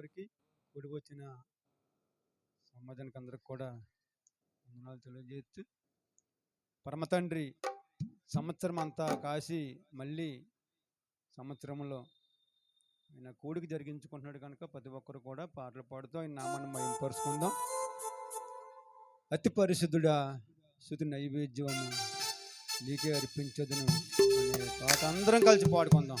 వారికి కూడి వచ్చిన సమాజానికి అందరికి కూడా వందనాలు తెలియజేస్తూ పరమ తండ్రి సంవత్సరం అంతా కాసి మళ్ళీ సంవత్సరంలో ఆయన కూడికి జరిగించుకుంటున్నాడు కనుక ప్రతి ఒక్కరు కూడా పాటలు పాడుతూ ఆయన నామాన్ని మయంపరుచుకుందాం అతి పరిశుద్ధుడా శుద్ధి నైవేద్యము నీకే అర్పించదును అనే పాట అందరం కలిసి పాడుకుందాం.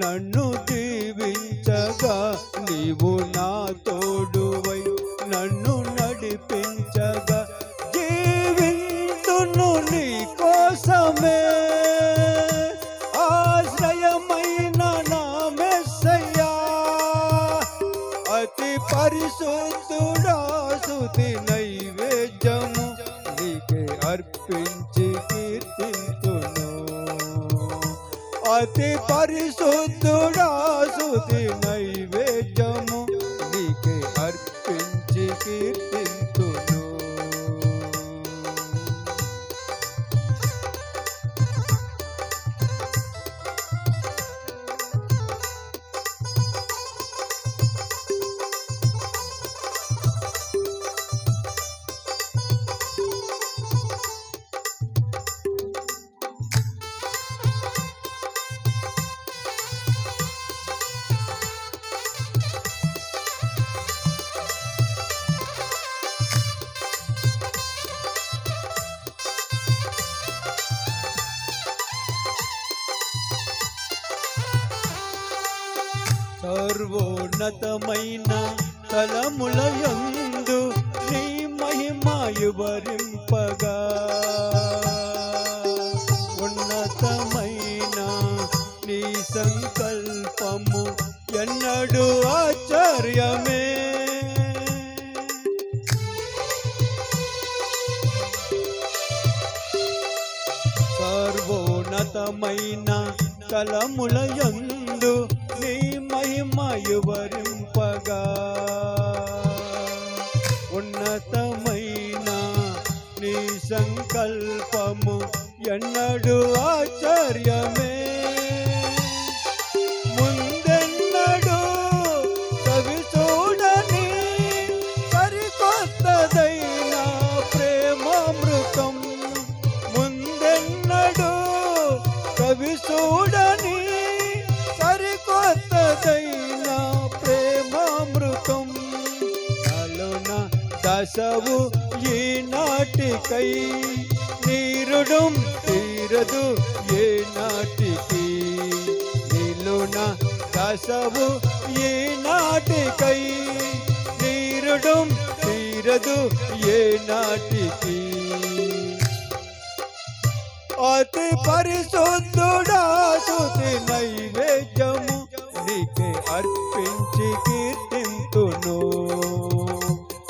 నన్ను దీవించగా నీవు నా తోడువై నన్ను నడిపించగా జీవింతును నీ కోసమే ఆశ్రయమైన నా మెస్సయ్యా అతి పరిశుద్ధుడా శుతి నైవేద్యము నీకే అర్పించి అతి పరిశుద్ధుడా శుతి ఉన్నతమైన తలములయందు నీ మహిమాయువరింపగా ఉన్నతమైన నీ సంకల్పము ఎన్నడు ఆశ్చర్యమే. సర్వోన్నతమైన కలములయందు నీ మహిమ వివరింపగా ఉన్నతమైన నీ సంకల్పము ఎన్నడు ఆశ్చర్యమే దశవు ఈనాటికై నీరుడం తీరదు ఏ నాటికి? నీలోన దశవు నాటికై. నీరుడం తీరదు ఏ నాటికి? అతి పరిశుద్ధుడా శుతి నైవేద్యము నీకే అర్పించి కీర్తింతును.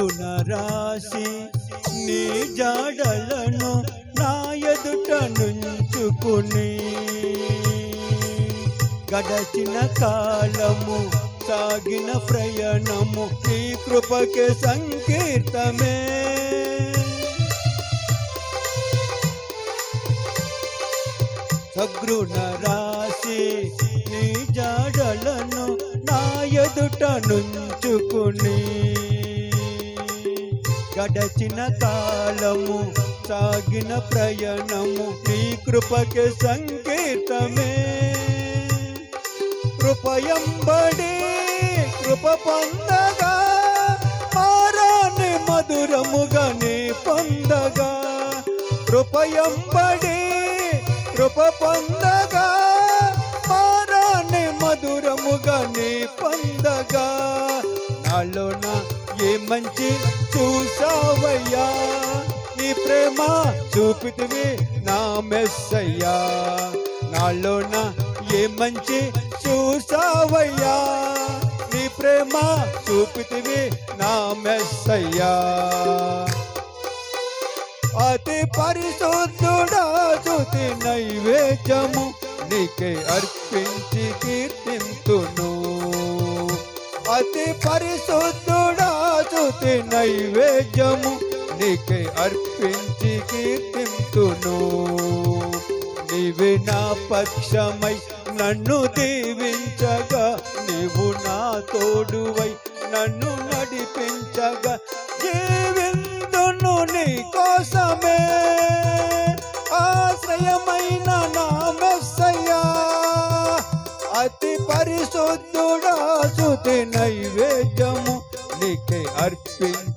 సగ్రున రాసి నీ జాడలను నా ఎదుట నుంచుకుని. గడచిన కాలము సాగిన ప్రయాణము నీ కృపకే సంకీర్తమే. సగ్రుణ రాసి నీ జాడలను నా ఎదుట నుంచుకుని. గడచిన కాలము సాగిన ప్రయాణము నీ కృపకి సంకేతమే. కృపయంబడి కృప పొందగా మారాని మధురముగా నీ పొందగా. కృపయంబడి కృప పొందగా మారాని మధురముగా నీ పొందగా. నాలో నా మంచి చూసావయ్యా. నీ ప్రేమ చూపితివి నా మెస్సయ్యా. నాలోన ఏ మంచి చూసావయ్యా. నీ ప్రేమ చూపితివి నా మెస్సయ్యా. అతి పరిశుద్ధుడా చుతి నైవేద్యము నీకే అర్పించి కీర్తింతును. అతి పరిశుద్ధ చుతి నైవేద్యము నీకే అర్పించి కీర్తింతును. నీవే నా పక్షమై నన్ను దీవించగా నీవు నా తోడువై నన్ను నడిపించగా జీవిందును నీ కోసమే. ఆశ్రయమైన నా మెస్సయ్యా అతి పరిశుద్ధుడా శుతి నైవేద్య నీకే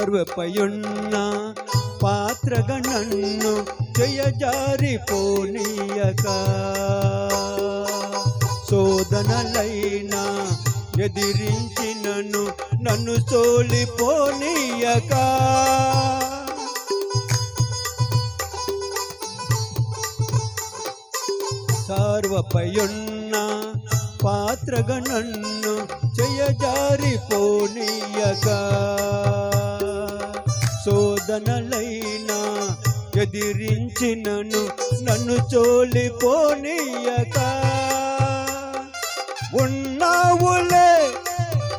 సార్వపయున్న పాత్రగా నన్ను జయజారిపోనీయక. శోధనలైనా ఎదిరించినను నన్ను సోలిపోనీయక. సార్వపయున్న పాత్రగా నన్ను చేయజారిపోనీయక శోధనలైనా ఎదిరించినను నన్ను చోలిపోనీయక. ఉన్నావులే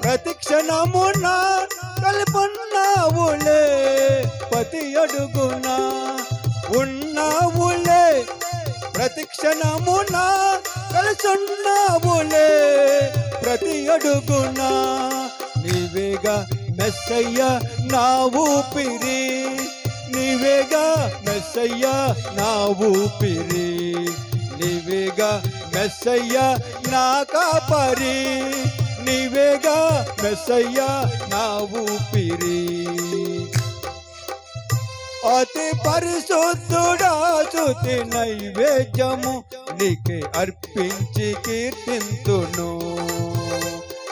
ప్రతిక్షణమున కల్పన్నావులే పతి అడుగున ఉన్నావులే ప్రతిక్షణమున కలుసున్నావులే ప్రతి అడుగున నీవేగా మెస్సయ్య నా ఊపిరి. నీవేగా మెస్సయ్య నా ఊపిరి. నీవేగా మెస్సయ్య నా కాపరి. నీవేగా మెస్సయ్య నా ఊపిరి. అతి పరిశుద్ధుడా శుతి నైవేద్యము నీకే అర్పించి కీర్తింతును.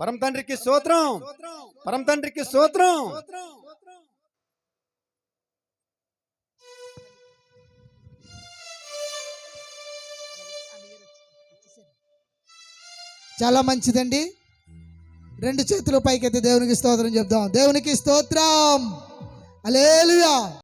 పరం తండ్రికి స్తోత్రం. పరం తండ్రికి స్తోత్రం. చాలా మంచిదండి. రెండు చేతులు పైకెత్తి దేవునికి స్తోత్రం చెప్దాం. దేవునికి స్తోత్రం. అలేలుయా